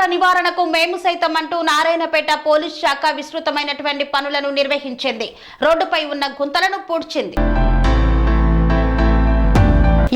ప్రమాదాల నివారణకు మేము సైతం అంటూ నారాయణపేట పోలీస్ శాఖ విస్తృతమైనటువంటి పనులను నిర్వహించింది. రోడ్డుపై ఉన్న గుంతలను పూడ్చింది.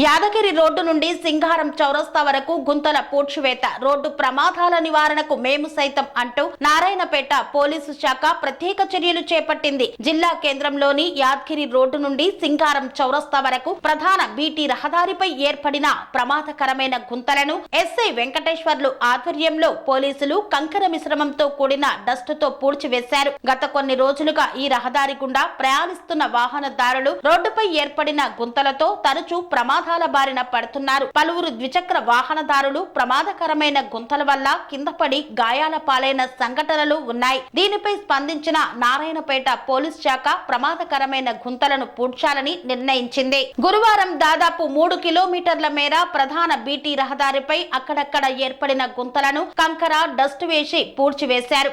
యాదగిరి రోడ్డు నుండి సింగారం చౌరస్తా వరకు గుంతల పూడ్చివేత రోడ్డు ప్రమాదాల నివారణకు మేము సైతం అంటూ నారాయణపేట పోలీసు శాఖ ప్రత్యేక చర్యలు చేపట్టింది. జిల్లా కేంద్రంలోని యాదగిరి రోడ్డు నుండి సింగారం చౌరస్తా వరకు ప్రధాన బీటీ రహదారిపై ఏర్పడిన ప్రమాదకరమైన గుంతలను ఎస్ఐ వెంకటేశ్వర్లు ఆధ్వర్యంలో పోలీసులు కంకర మిశ్రమంతో కూడిన డస్ట్తో పూడ్చివేశారు. గత కొన్ని రోజులుగా ఈ రహదారి గుండా ప్రయాణిస్తున్న వాహనదారులు రోడ్డుపై ఏర్పడిన గుంతలతో తరచూ ప్రమాదాల బారిన పడుతున్నారు. పలువురు ద్విచక్ర వాహనదారులు ప్రమాదకరమైన గుంతల వల్ల కింద పడి గాయాల పాలైన సంఘటనలు ఉన్నాయి. దీనిపై స్పందించిన నారాయణపేట పోలీస్ శాఖ ప్రమాదకరమైన గుంతలను పూడ్చాలని నిర్ణయించింది. గురువారం దాదాపు మూడు కిలోమీటర్ల మేర ప్రధాన బీటీ రహదారిపై అక్కడక్కడ ఏర్పడిన గుంతలను కంకర డస్ట్ వేసి పూడ్చివేశారు.